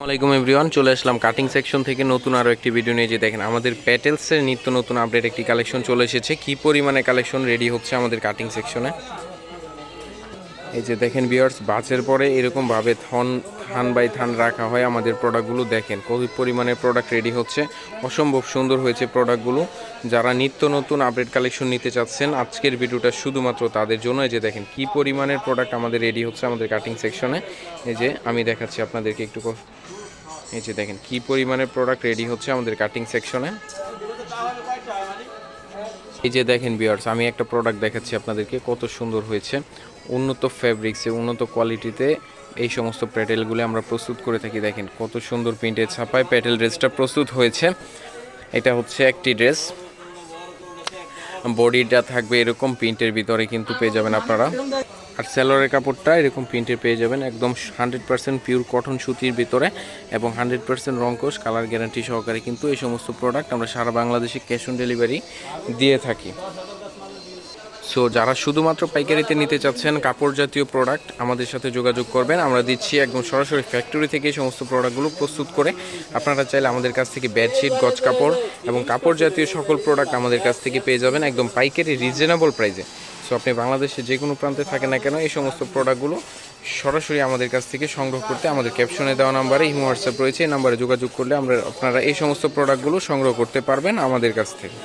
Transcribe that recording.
আসসালামাইকুম এভরিওয়ান, চলে আসলাম cutting section থেকে নতুন আরও একটি ভিডিও নিয়ে। যে দেখেন, আমাদের প্যাটেলসের নিত্য নতুন আপডেট একটি কালেকশন চলে এসেছে। কি পরিমাণে কালেকশন রেডি হচ্ছে আমাদের কাটিং সেকশনে এই যে দেখেন বিয়ার্স বাচের পরে এরকমভাবে থন থান বাই থান রাখা হয় আমাদের প্রোডাক্টগুলো দেখেন কত পরিমাণে প্রোডাক্ট রেডি হচ্ছে। অসম্ভব সুন্দর হয়েছে প্রোডাক্টগুলো যারা নিত্য নতুন আপডেট কালেকশন নিতে চাচ্ছেন, আজকের ভিডিওটা শুধুমাত্র তাদের জন্য। এই যে দেখেন, কি পরিমাণের প্রোডাক্ট আমাদের রেডি হচ্ছে আমাদের কাটিং সেকশনে এই যে আমি দেখাচ্ছি আপনাদেরকে একটু এই যে দেখেন, কি পরিমাণে প্রোডাক্ট রেডি হচ্ছে আমাদের কাটিং সেকশনে এই যে দেখেন বিয়ার্স আমি একটা প্রোডাক্ট দেখাচ্ছি আপনাদেরকে, কত সুন্দর হয়েছে। উন্নত ফ্যাব্রিক্সে উন্নত কোয়ালিটিতে এই সমস্ত প্যাটেলগুলো আমরা প্রস্তুত করে থাকি। দেখেন, কত সুন্দর প্রিন্টের ছাপায় প্যাটেল ড্রেসটা প্রস্তুত হয়েছে। এটা হচ্ছে একটি ড্রেস। বডিটা থাকবে এরকম প্রিন্টের ভিতরে কিন্তু পেয়ে যাবেন আপনারা। আর সেলোয়ারের কাপড়টা এরকম প্রিন্টের পেয়ে যাবেন। একদম হান্ড্রেড পার্সেন্ট পিওর কটন সুতির ভিতরে এবং হান্ড্রেড পার্সেন্ট রঙ্কশ কালার গ্যারান্টি সহকারে কিন্তু এই সমস্ত প্রোডাক্ট আমরা সারা বাংলাদেশে ক্যাশ অন ডেলিভারি দিয়ে থাকি। সো যারা শুধুমাত্র পাইকারিতে নিতে চাচ্ছেন কাপড় জাতীয় প্রোডাক্ট আমাদের সাথে যোগাযোগ করবেন। আমরা দিচ্ছি একদম সরাসরি ফ্যাক্টরি থেকে সমস্ত প্রোডাক্টগুলো প্রস্তুত করে। আপনারা চাইলে আমাদের কাছ থেকে বেডশিট গজ কাপড় এবং কাপড় জাতীয় সকল প্রোডাক্ট আমাদের কাছ থেকে পেয়ে যাবেন। একদম পাইকারি রিজনেবল প্রাইসে সো আপনি বাংলাদেশে যে কোনো প্রান্তে থাকেন না কেন, এই সমস্ত প্রোডাক্টগুলো সরাসরি আমাদের কাছ থেকে সংগ্রহ করতে আমাদের ক্যাপশনে দেওয়া নাম্বারে ইমো হোয়াটসঅ্যাপ রয়েছে, এই নাম্বারে যোগাযোগ করলে আমরা আপনারা এই সমস্ত প্রোডাক্টগুলো সংগ্রহ করতে পারবেন আমাদের কাছ থেকে।